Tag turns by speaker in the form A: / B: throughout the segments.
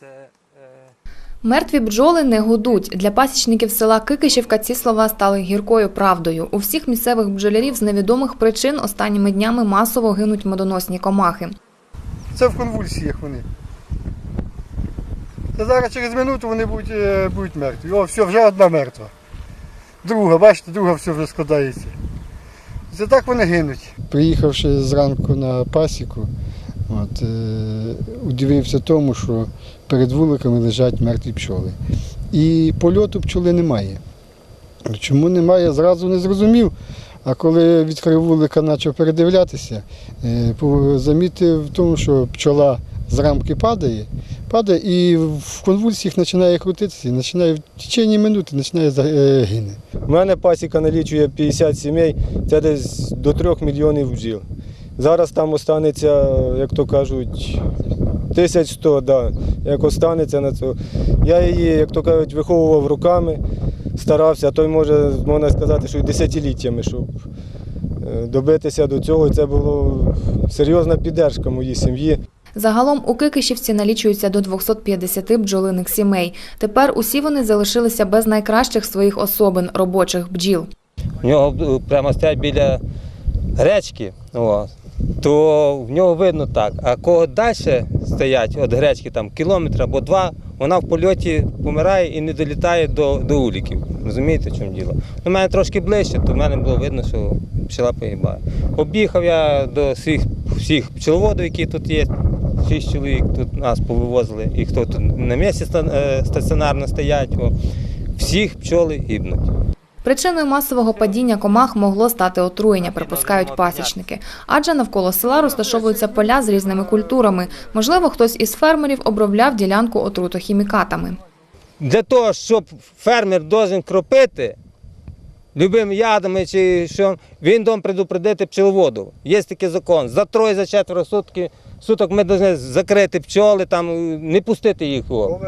A: Це е,
B: Мертві бджоли не гудуть. Для пасічників села Кикишівка ці слова стали гіркою правдою. У всіх місцевих бджолярів з невідомих причин останніми днями масово гинуть медоносні комахи.
C: Це в конвульсіях вони. Та зараз через минуту вони будуть, е, будуть мертві. О, все, вже одна мертва. Друга, бачите, друга все вже складається. Це так вони гинуть. Приїхавши зранку на пасіку, от, е, удивився тому, що перед вуликами лежать мертві пчоли. І польоту пчоли немає. Чому немає, зразу не зрозумів. А коли відкрив вулика, почав передивлятися, е, замітив в тому, що пчола з рамки падає, падає і в конвульсіях починає крутитися, починає в течение минути починає е, гине.
D: У мене пасіка налічує 50 сімей, це десь до 3 мільйонів бджіл. Зараз там останеться, як то кажуть, 1100, да, як останеться на це. Я її, як то кажуть, виховував руками, старався, а той може, можна сказати, що й десятиліттями, щоб е, добитися до цього. І Це була серйозна піддержка моїй сім'ї.
B: Загалом у Кикишівці налічується до 250 бджолиних сімей. Тепер усі вони залишилися без найкращих своїх особин робочих бджіл.
A: в нього е, прямо стоять біля гречки, о, то в нього видно так. А кого далі стоять від гречки там кілометр або два, вона в польоті помирає і не долітає до, до уліків. Розумієте, в чому діло? У мене трошки ближче, то в мене було видно, що пчела погибає. Об'їхав я до всіх, всіх пчеловодів, які тут є. Шість чоловік тут нас повивозили, і хто тут на місці е, стаціонарно стоять. Всіх пчоли гибнуть.
B: Причиною масового падіння комах могло стати отруєння, припускають пасічники. Адже навколо села розташовуються поля з різними культурами. Можливо, хтось із фермерів обробляв ділянку отрутохімікатами.
A: Для того, щоб фермер должен кропити любими ядами чи що, він должен предупредити пчеловоду. Є такий закон. За троє, за четверо сутки, суток ми повинні закрити пчоли, там, не пустити їх, о,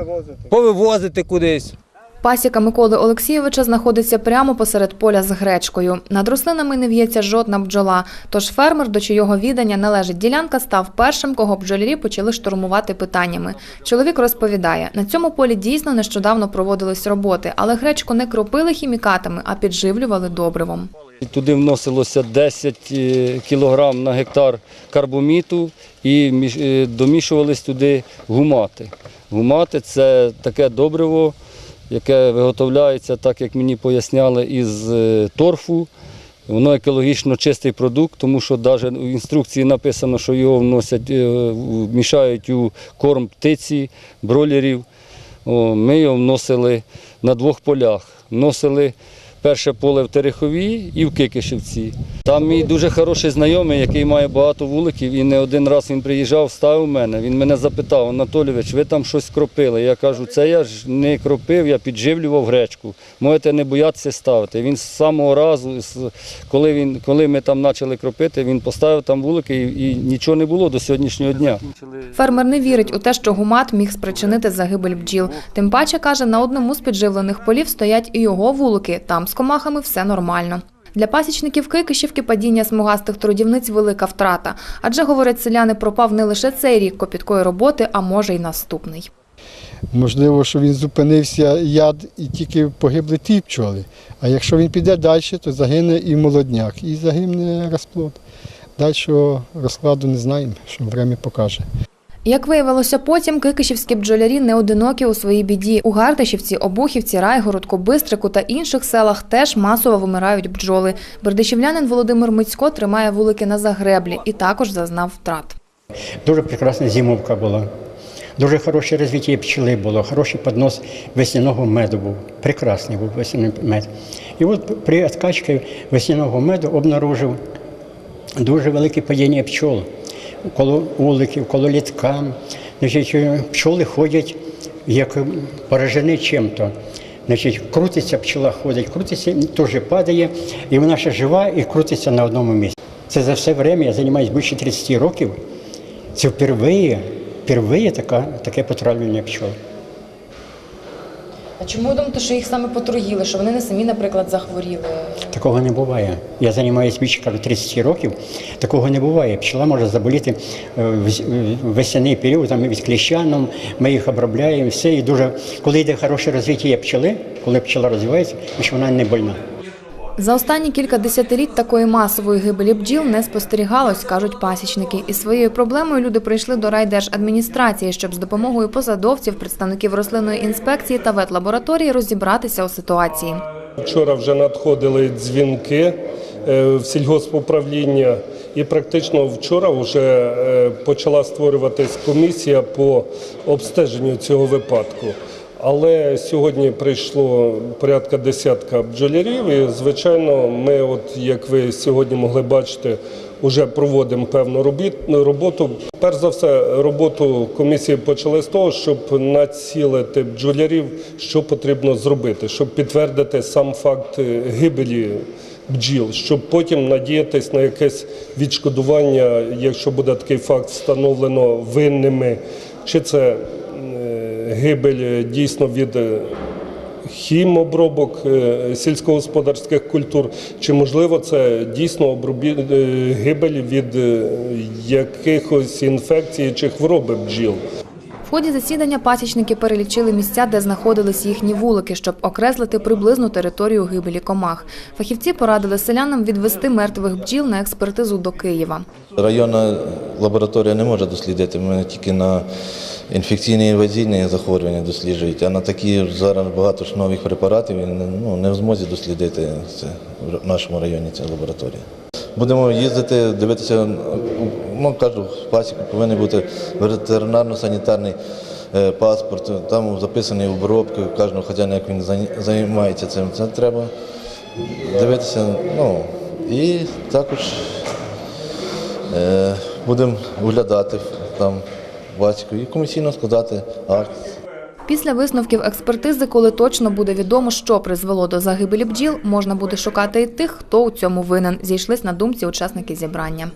A: повивозити кудись.
B: Пасіка Миколи Олексійовича знаходиться прямо посеред поля з гречкою. Над рослинами не в'ється жодна бджола. Тож фермер, до чийого відання належить ділянка, став першим, кого бджолярі почали штурмувати питаннями. Чоловік розповідає, на цьому полі дійсно нещодавно проводились роботи, але гречку не кропили хімікатами, а підживлювали добривом.
E: Туди вносилося 10 е, кілограм на гектар карбоміту і е, домішувались туди гумати. Гумати це таке добриво, яке виготовляється, так як мені поясняли, із е, торфу. Воно екологічно чистий продукт, тому що навіть в інструкції написано, що його вносять, е, мішають у корм птиці, бролерів. Ми його вносили на двох полях. Вносили перше поле в Терехові і в Кикишівці. Там мій дуже хороший знайомий, який має багато вуликів, і не один раз він приїжджав, ставив мене. Він мене запитав, Анатолійович, ви там щось кропили. Я кажу, це я ж не кропив, я підживлював гречку. Можете не боятися ставити. Він з самого разу, коли, він, коли ми там почали кропити, він поставив там вулики і, і нічого не було до сьогоднішнього дня.
B: Фермер не вірить у те, що гумат міг спричинити загибель бджіл. Тим паче каже, на одному з підживлених полів стоять і його вулики. Там з комахами все нормально. Для пасічників Кикишівки падіння смугастих трудівниць велика втрата. Адже, говорять селяни, пропав не лише цей рік копіткої роботи, а може й наступний.
C: Можливо, що він зупинився яд і тільки погибли ті пчоли. А якщо він піде далі, то загине і молодняк, і загине розплод. Дальшого розкладу не знаємо, що время покаже.
B: Як виявилося потім, кикишівські бджолярі не одинокі у своїй біді. У Гартишівці, Обухівці, Райгородку, Бистрику та інших селах теж масово вимирають бджоли. Бердичівлянин Володимир Мицько тримає вулики на загреблі і також зазнав втрат.
F: Дуже прекрасна зимовка була. Дуже хороше розвиття пчели було, хороший поднос весняного меду був. Прекрасний був весняний мед. І от при відкачці весняного меду обнаружив дуже велике падіння пчол коло уликів, коло літка. Значить, пчоли ходять як поражені чим-то. Значить, крутиться пчела, ходить, крутиться, теж падає, і вона ще жива і крутиться на одному місці. Це за все время я займаюся більше 30 років. Це впервые, впервые така, таке потравлення пчол.
B: А чому ви думаєте, що їх саме потруїли, що вони не самі, наприклад, захворіли?
F: Такого не буває. Я займаюся більше кажу, 30 років. Такого не буває. Пчела може заболіти е, з- в весняний період, там від кліщаном, ми їх обробляємо, все. І дуже, коли йде хороше розвиття пчели, коли пчела розвивається, значить вона не больна.
B: За останні кілька десятиліть такої масової гибелі бджіл не спостерігалось, кажуть пасічники. Із своєю проблемою люди прийшли до райдержадміністрації, щоб з допомогою посадовців, представників рослинної інспекції та ветлабораторії розібратися у ситуації.
G: Вчора вже надходили дзвінки е, в сільгоспуправління, і практично вчора вже е, почала створюватись комісія по обстеженню цього випадку. Але сьогодні прийшло порядка десятка бджолярів, і звичайно, ми, от як ви сьогодні могли бачити, вже проводимо певну роботу. Перш за все, роботу комісії почали з того, щоб націлити бджолярів, що потрібно зробити, щоб підтвердити сам факт е, гибелі бджіл, щоб потім надіятись на якесь відшкодування, якщо буде такий факт встановлено винними, чи це е, гибель е, дійсно від е, хімобробок е, сільськогосподарських культур, чи можливо це дійсно гибель від якихось інфекцій чи хвороби бджіл.
B: Ході засідання пасічники перелічили місця, де знаходились їхні вулики, щоб окреслити приблизну територію гибелі комах. Фахівці порадили селянам відвести мертвих бджіл на експертизу до Києва.
H: Районна лабораторія не може дослідити. Ми тільки на інфекційні інвазійні захворювання досліджують, а на такі зараз багато ж нових препаратів ну, не в змозі дослідити це в нашому районі ця лабораторія. Будемо їздити, дивитися, ну кажу, в пасіку повинен бути ветеринарно-санітарний е, паспорт, там записані обробки кожного хазяїна, як він займається цим. Це треба дивитися. Ну, і також Е, Будемо оглядати там батько і комісійно складати акт.
B: Після висновків експертизи, коли точно буде відомо, що призвело до загибелі бджіл, можна буде шукати і тих, хто у цьому винен. Зійшлись на думці учасники зібрання.